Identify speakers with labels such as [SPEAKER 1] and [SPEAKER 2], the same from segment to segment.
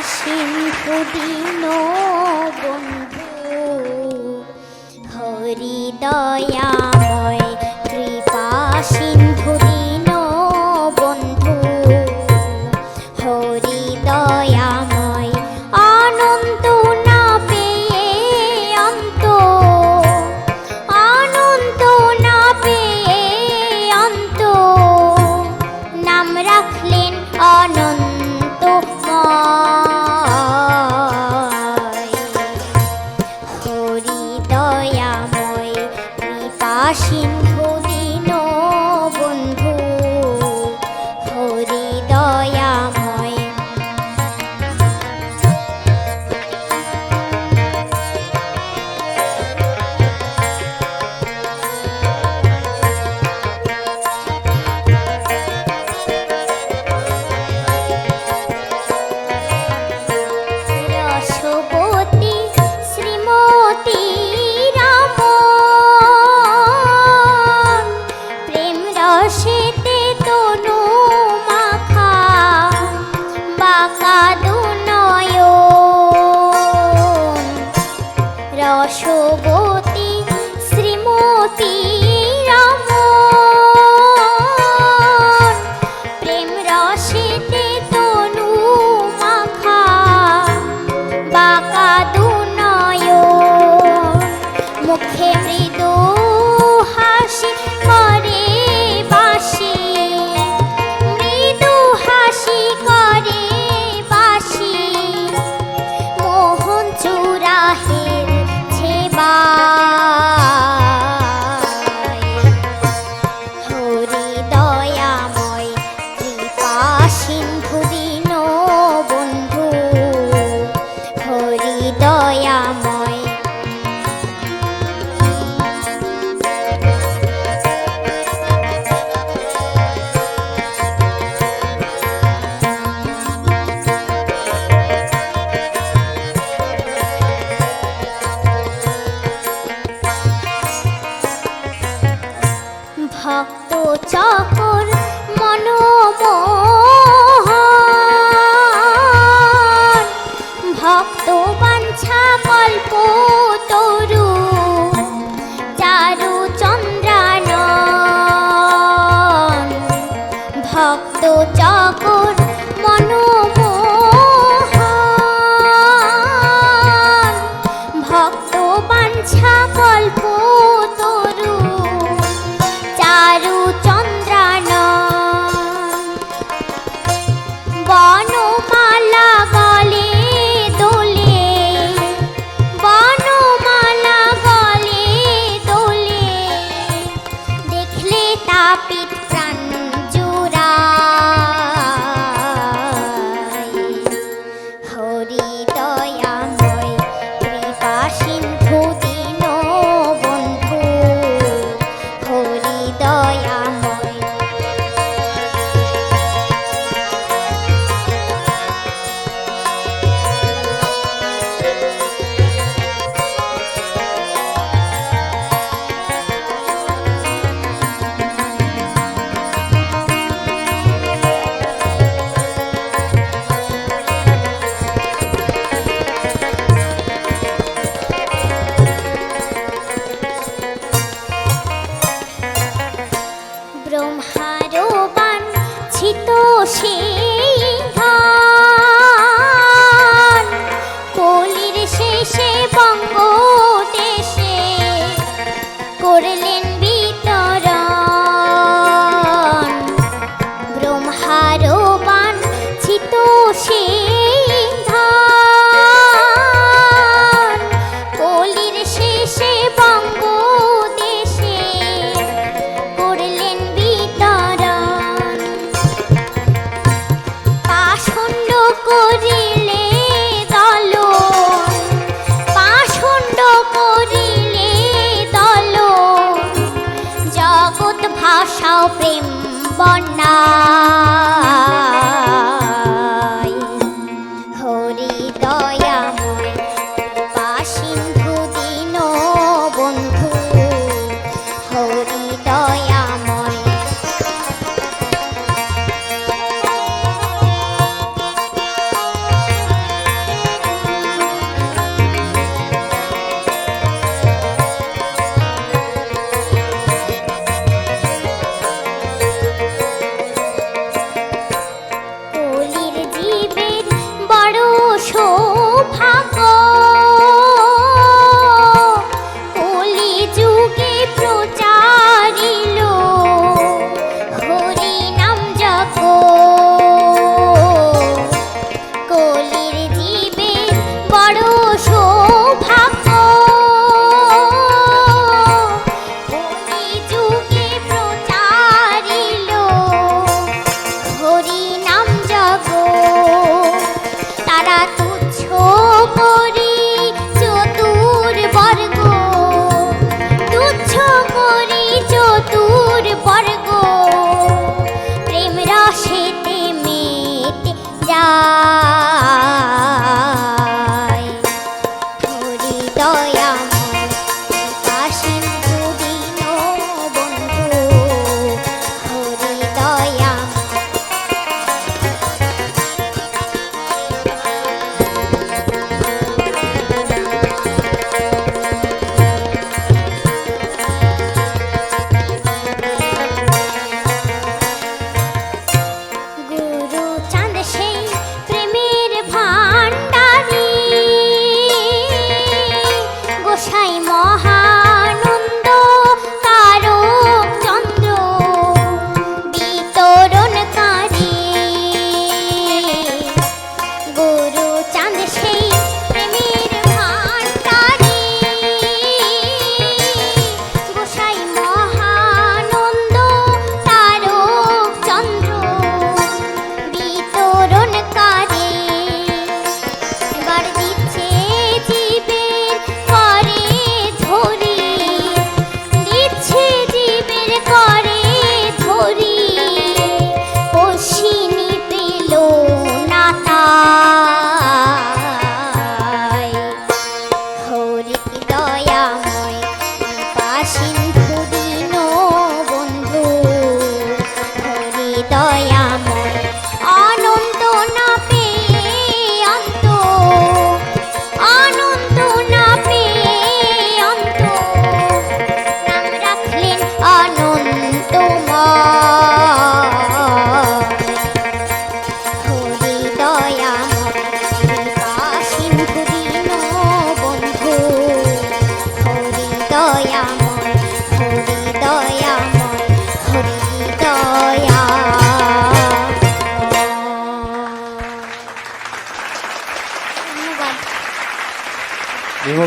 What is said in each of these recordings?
[SPEAKER 1] অসীম পুদিন বন্ধু হরিদয়া আসিতে তনু Happy হারো বান ছিতো সে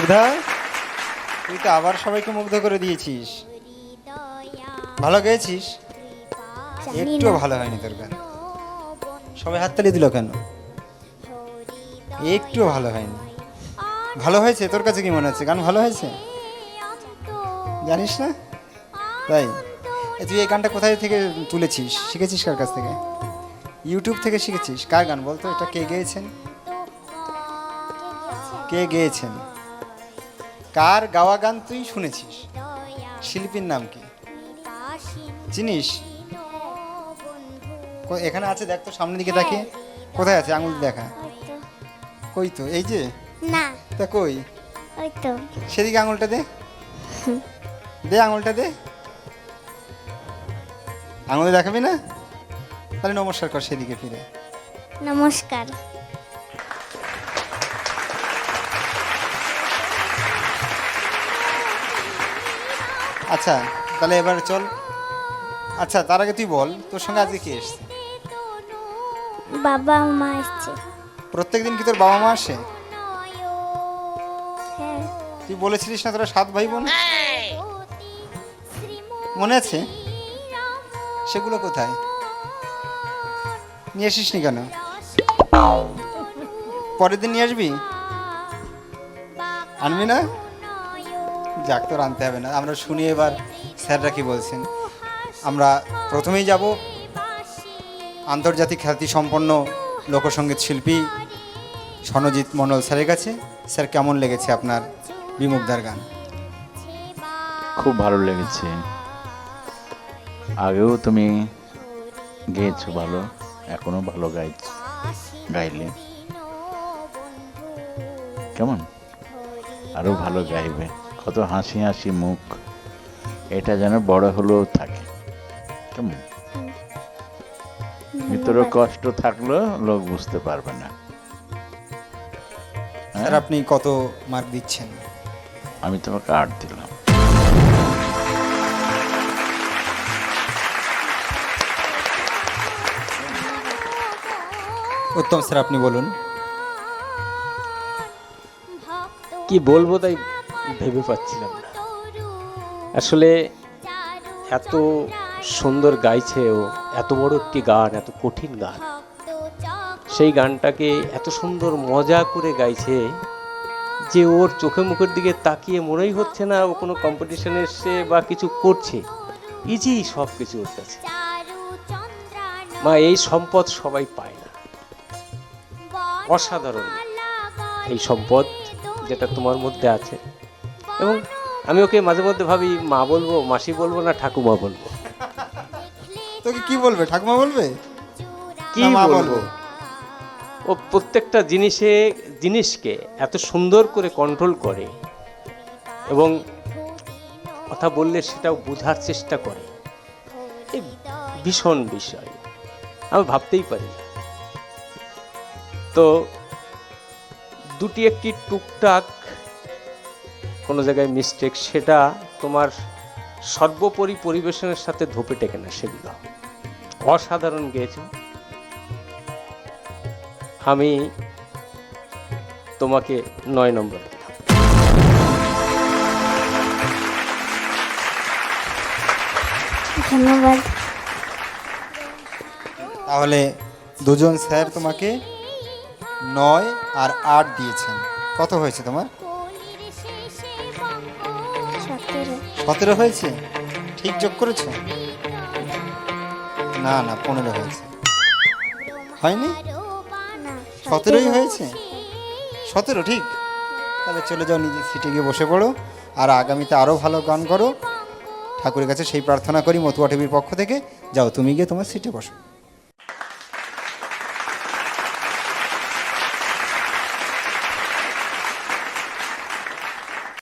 [SPEAKER 2] বিমুগ্ধা তুই তো আবার সবাইকে মুগ্ধ করে দিয়েছিস। ভালো গেয়েছিস? একটু ভালো হয়নি তোর গান। সবাই হাততালি দিল কেন? একটু ভালো হয়নি। ভালো হয়েছে? তোর কাছে কি মনে হচ্ছে? গান ভালো হয়েছে? জানিস না? তাই? তুই এই গানটা কোথায় থেকে তুলেছিস? শিখেছিস কার কাছ থেকে? ইউটিউব থেকে শিখেছিস? কার গান বলতো? এটা কে গেয়েছেন? কে গেয়েছেন? কার গাওয়া গান তুই শুনেছিস? শিল্পীর নাম কি? চিনিস এখানে আছে দেখ তো সামনের দিকে দেখে কোথায় আছে? আঙুল দেখা। কই তো? এই যে?
[SPEAKER 1] না।
[SPEAKER 2] তা কই?
[SPEAKER 1] ওই তো।
[SPEAKER 2] সেদিকে আঙুলটা দে। দে আঙুলটা দে। আঙুলে দেখাবি না? তাহলে নমস্কার কর সেদিকে ফিরে।
[SPEAKER 1] নমস্কার।
[SPEAKER 2] আচ্ছা তাহলে এবার চল। আচ্ছা তার আগে তুই বল তোর সঙ্গে আজকে কে এসছে?
[SPEAKER 1] বাবা মা এসছে।
[SPEAKER 2] প্রত্যেকদিন কি তোর বাবা মা আসে?
[SPEAKER 1] হ্যাঁ।
[SPEAKER 2] তুই বলেছিলিস না তোরা সাত ভাই বোন? মনে আছে? সেগুলো কোথায়? নিয়ে আসিস নি কেন? পরের দিন নিয়ে আসবি? আনবি না? যাক তো আনতে হবে না। আমরা শুনি এবার স্যাররা কি বলছেন। আমরা প্রথমেই যাব আন্তর্জাতিক খ্যাতি সম্পন্ন লোকসঙ্গীত শিল্পী সনজিৎ মণ্ডল স্যারের কাছে। স্যার, কেমন লেগেছে আপনার বিমুগ্ধার গান?
[SPEAKER 3] খুব ভালো লেগেছে। আগেও তুমি গেয়েছো ভালো, এখনও ভালো গাইছ গাইলে। কেমন? আরও ভালো গাইবে। কত হাসি হাসি মুখ। এটা যেন বড় হলেও থাকে। কেমন? ভিতরে কষ্ট থাকলেও লোক বুঝতে পারবে না।
[SPEAKER 2] স্যার আপনি কত মার্ক দিচ্ছেন?
[SPEAKER 3] আমি তোমাকে আট দিলাম।
[SPEAKER 2] উত্তম স্যার আপনি বলুন।
[SPEAKER 4] কি বলব তাই? ভেবে পাচ্ছিলাম না। আসলে এত সুন্দর গাইছে ও, এত বড় একটি গান, এত কঠিন গান। সেই গানটাকে এত সুন্দর মজা করে গাইছে যে ওর চোখে মুখের দিকে তাকিয়ে মনেই হচ্ছে না ও কোনো কম্পিটিশনে এসছে বা কিছু করছে। ইজি সব কিছু ওর কাছে। মা, এই সম্পদ সবাই পায় না। অসাধারণ। এই সম্পদ যেটা তোমার মধ্যে আছে এবং আমি ওকে মাঝে মধ্যে ভাবি মা বলব মাসি বলব না ঠাকুমা বলব?
[SPEAKER 2] তোকে কি বলবে? ঠাকুমা বলবে?
[SPEAKER 4] কি বলব? ও প্রত্যেকটা জিনিসে জিনিসকে এত সুন্দর করে কন্ট্রোল করে এবং কথা বললে সেটাও বোঝার চেষ্টা করে। এই ভীষণ বিষয়। আমি ভাবতেই পারি তো দুটি একটি টুকটাক কোনো জায়গায় মিস্টেক সেটা তোমার সর্বোপরি পরিবেশনের সাথে ধোপে টেকে না সেগুলো অসাধারণ গেয়েছো। আমি তোমাকে নয় নম্বর দিলাম।
[SPEAKER 1] ধন্যবাদ।
[SPEAKER 2] তাহলে দুজন স্যার তোমাকে নয় আর আট দিয়েছেন। কত হয়েছে তোমার?
[SPEAKER 1] সতেরো
[SPEAKER 2] হয়েছে? ঠিক যোগ করেছ? না না পনেরো হয়েছে। হয়নি? সতেরোই হয়েছে? সতেরো ঠিক। তাহলে চলে যাও নিজের সিটে গিয়ে বসে পড়ো। আর আগামীতে আরও ভালো গান করো। ঠাকুরের কাছে সেই প্রার্থনা করি মতুয়া টিভির পক্ষ থেকে। যাও তুমি গিয়ে তোমার সিটে বসো।